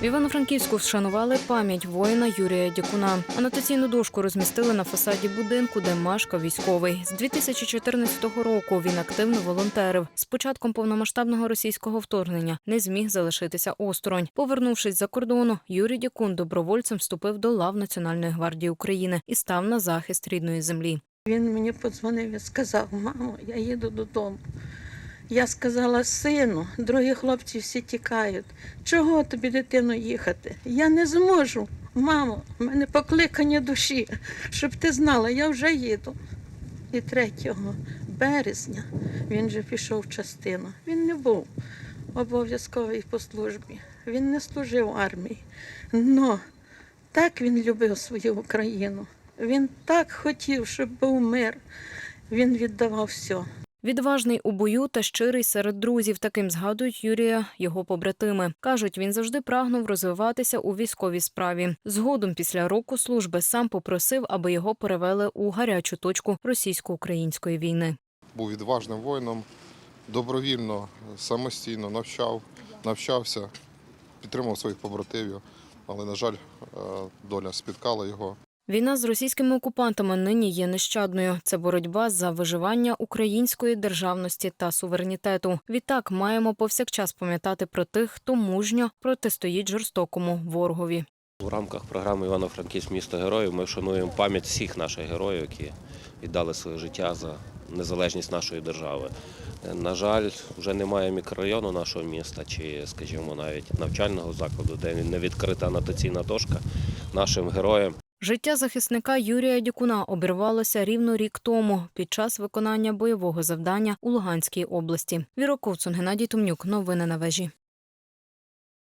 В Івано-Франківську вшанували пам'ять воїна Юрія Дякуна. Анотаційну дошку розмістили на фасаді будинку, де мешкав військовий. З 2014 року він активно волонтерив. З початком повномасштабного російського вторгнення не зміг залишитися осторонь. Повернувшись за кордону, Юрій Дякун добровольцем вступив до лав Національної гвардії України і став на захист рідної землі. Він мені подзвонив і сказав: мамо, я їду додому. Я сказала, сину, другі хлопці всі тікають. Чого тобі, дитино, їхати? Я не зможу. Мамо, в мене покликання душі, щоб ти знала, я вже їду. І 3 березня він вже пішов в частину. Він не був обов'язковий по службі. Він не служив армії. Но так він любив свою Україну. Він так хотів, щоб був мир. Він віддавав все. Відважний у бою та щирий серед друзів. Таким згадують Юрія його побратими. кажуть, він завжди прагнув розвиватися у військовій справі. Згодом, після року служби, сам попросив, аби його перевели у гарячу точку російсько-української війни. був відважним воїном, добровільно, самостійно навчав, навчався, підтримував своїх побратимів, але, на жаль, е, доля спіткала його. Війна з російськими окупантами нині є нещадною. Це боротьба за виживання української державності та суверенітету. Відтак маємо повсякчас пам'ятати про тих, хто мужньо протистоїть жорстокому ворогові. В рамках програми Івано-Франківськ місто героїв ми вшануємо пам'ять всіх наших героїв, які віддали своє життя за незалежність нашої держави. На жаль, вже немає мікрорайону нашого міста чи, скажімо, навіть навчального закладу, де не відкрита анотаційна дошка нашим героям. Життя захисника Юрія Дікуна обірвалося рівно рік тому під час виконання бойового завдання у Луганській області. Віра Ковцун, Геннадій Тумнюк. Новини на вежі.